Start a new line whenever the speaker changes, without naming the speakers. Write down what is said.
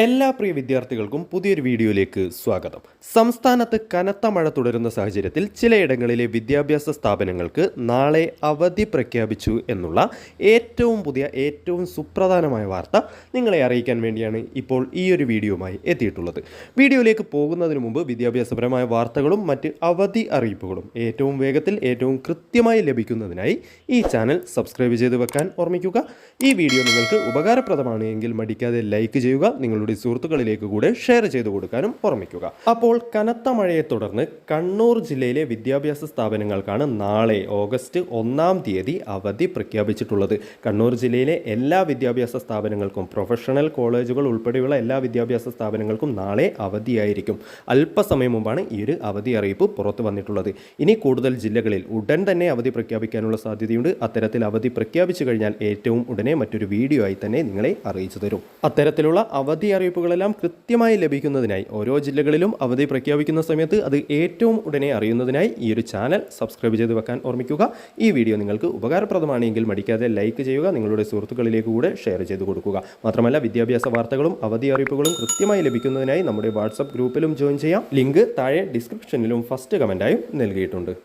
എല്ലാ പ്രിയ വിദ്യാർത്ഥികൾക്കും പുതിയൊരു വീഡിയോയിലേക്ക് സ്വാഗതം. സംസ്ഥാനത്ത് കനത്ത മഴ തുടരുന്ന സാഹചര്യത്തിൽ ചിലയിടങ്ങളിലെ വിദ്യാഭ്യാസ സ്ഥാപനങ്ങൾക്ക് നാളെ അവധി പ്രഖ്യാപിച്ചു എന്നുള്ള ഏറ്റവും പുതിയ ഏറ്റവും സുപ്രധാനമായ വാർത്ത നിങ്ങളെ അറിയിക്കാൻ വേണ്ടിയാണ് ഇപ്പോൾ ഈ ഒരു വീഡിയോയുമായി എത്തിയിട്ടുള്ളത്. വീഡിയോയിലേക്ക് പോകുന്നതിന് മുമ്പ് വിദ്യാഭ്യാസപരമായ വാർത്തകളും മറ്റ് അവധി അറിയിപ്പുകളും ഏറ്റവും വേഗത്തിൽ ഏറ്റവും കൃത്യമായി ലഭിക്കുന്നതിനായി ഈ ചാനൽ സബ്സ്ക്രൈബ് ചെയ്ത് വെക്കാൻ ഓർമ്മിക്കുക. ഈ വീഡിയോ നിങ്ങൾക്ക് ഉപകാരപ്രദമാണ് എങ്കിൽ മടിക്കാതെ ലൈക്ക് ചെയ്യുക നിങ്ങളുടെ സുഹൃത്തുക്കളിലേക്ക് കൂടെ ഷെയർ ചെയ്തു കൊടുക്കാനും ഓർമ്മിക്കുക. അപ്പോൾ കനത്ത മഴയെ തുടർന്ന് കണ്ണൂർ ജില്ലയിലെ വിദ്യാഭ്യാസ സ്ഥാപനങ്ങൾക്കാണ് നാളെ ഓഗസ്റ്റ് ഒന്നാം തീയതി അവധി പ്രഖ്യാപിച്ചിട്ടുള്ളത്. കണ്ണൂർ ജില്ലയിലെ എല്ലാ വിദ്യാഭ്യാസ സ്ഥാപനങ്ങൾക്കും പ്രൊഫഷണൽ കോളേജുകൾ ഉൾപ്പെടെയുള്ള എല്ലാ വിദ്യാഭ്യാസ സ്ഥാപനങ്ങൾക്കും നാളെ അവധിയായിരിക്കും. അല്പസമയം മുമ്പാണ് ഈ ഒരു അവധി അറിയിപ്പ് പുറത്തു വന്നിട്ടുള്ളത്. ഇനി കൂടുതൽ ജില്ലകളിൽ ഉടൻ തന്നെ അവധി പ്രഖ്യാപിക്കാനുള്ള സാധ്യതയുണ്ട്. അത്തരത്തിൽ അവധി പ്രഖ്യാപിച്ചു കഴിഞ്ഞാൽ ഏറ്റവും ഉടനെ മറ്റൊരു വീഡിയോ ആയി തന്നെ നിങ്ങളെ അറിയിച്ചു തരും. അത്തരത്തിലുള്ള അവധി അറിയിപ്പുകളെല്ലാം കൃത്യമായി ലഭിക്കുന്നതിനായി ഓരോ ജില്ലകളിലും അവധി പ്രഖ്യാപിക്കുന്ന സമയത്ത് അത് ഏറ്റവും ഉടനെ അറിയുന്നതിനായി ഈ ഒരു ചാനൽ സബ്സ്ക്രൈബ് ചെയ്ത് വെക്കാൻ ഓർമ്മിക്കുക. ഈ വീഡിയോ നിങ്ങൾക്ക് ഉപകാരപ്രദമാണെങ്കിൽ മടിക്കാതെ ലൈക്ക് ചെയ്യുക നിങ്ങളുടെ സുഹൃത്തുക്കളിലേക്ക് കൂടെ ഷെയർ ചെയ്ത് കൊടുക്കുക. മാത്രമല്ല വിദ്യാഭ്യാസ വാർത്തകളും അവധി അറിയിപ്പുകളും കൃത്യമായി ലഭിക്കുന്നതിനായി നമ്മുടെ വാട്സപ്പ് ഗ്രൂപ്പിലും ജോയിൻ ചെയ്യാം. ലിങ്ക് താഴെ ഡിസ്ക്രിപ്ഷനിലും ഫസ്റ്റ് കമന്റായും നൽകിയിട്ടുണ്ട്.